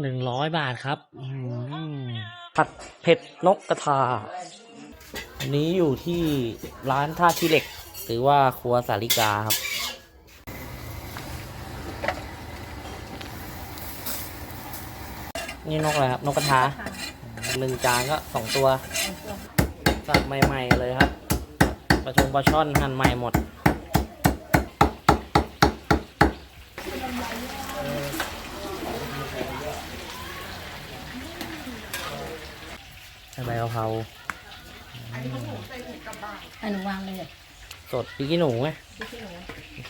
หนึ่งร้อยบาทครับอืมผัดเผ็ดนกกระทา อันนี้อยู่ที่ร้านท่าขี้เหล็ก หรือว่าครัวสาลิกาครับ นี่นกอะไรครับ นกกระทาหนึ่งจานก็สองตัวสับใหม่ ๆ เลยครับ ปลาชงปลาช่อนหั่นใหม่หมด ใส่ใบกะเพราให้หนูวางเลยสดพริกขี้หนูไง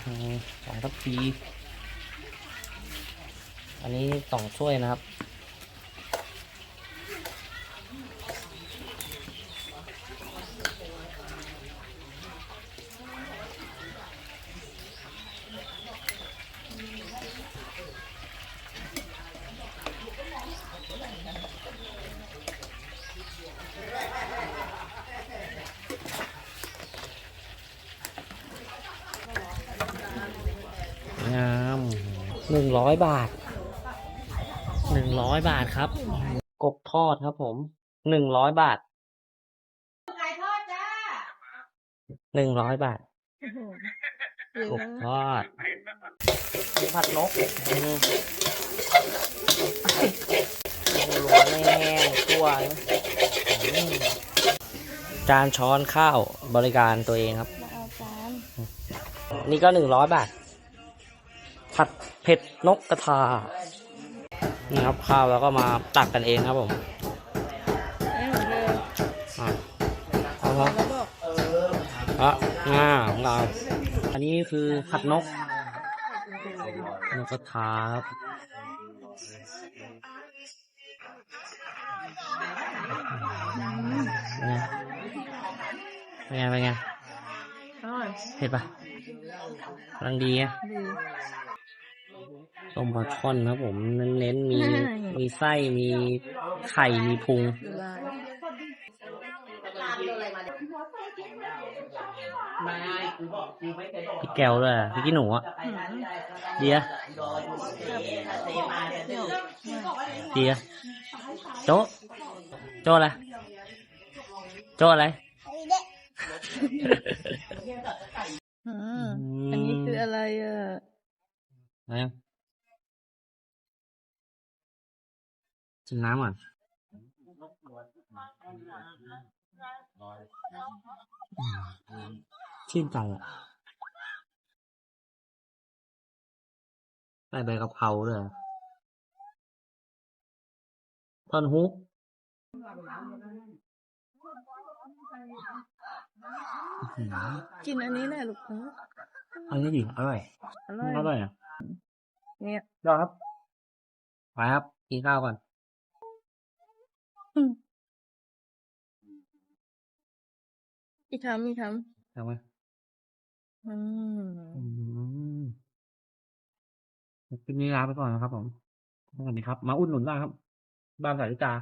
อืมสองทัพพี อันนี้สองถ้วยนะครับ หนึ่งร้อยบาทหนึ่งร้อยบาทครับ กบทอดครับผมหนึ่งร้อยบาทไก่ทอดจ้าหนึ่งร้อยบาทเยอะกบทอดมีผัดนกอืมล้วนๆแห้งๆทั่วอืมจานช้อนข้าวบริการตัวเองครับมาเอาจานนี่ก็หนึ่งร้อยบาท ผัดเผ็ดนกกระทานี่ครับข้าวแล้วก็มาตักกันเองครับผมให้หมดเลยอะเอาครับแล้วบอกอะงาของเรา อันนี้คือผัดนกนกกระทาครับเป็นไงเป็นไงอร่อยเผ็ดปะกำลังดีอะดี ต้มปลาช่อนครับผมเน้นๆมีใช่มีไส้มีไข่มีพุงดูลายพี่แก้วด้วยอะพี่กี้หนูอะเดียเดียโจ๊ะโจ๊ะอะไรโจ๊ะอะไรอืมอันนี้คืออะไรอะ อะไรอะชิมน้ำก่อนชื่นใจอะใส่ใบกะเพราด้วยอะท่อนฮุกอื้อหือกินอันนี้แหละลูกเอออันนี้ดิอร่อย อร่อยอร่อยอะ เนี่ยยอดครับไปครับกินข้าวก่อนอีกคำอีกคทำไหมำอืมอืมคลิปนี้ลาไปก่อนนะครับผมสวัสดีครับ มาอุดหนุนได้ครับ บ้านสายลิกา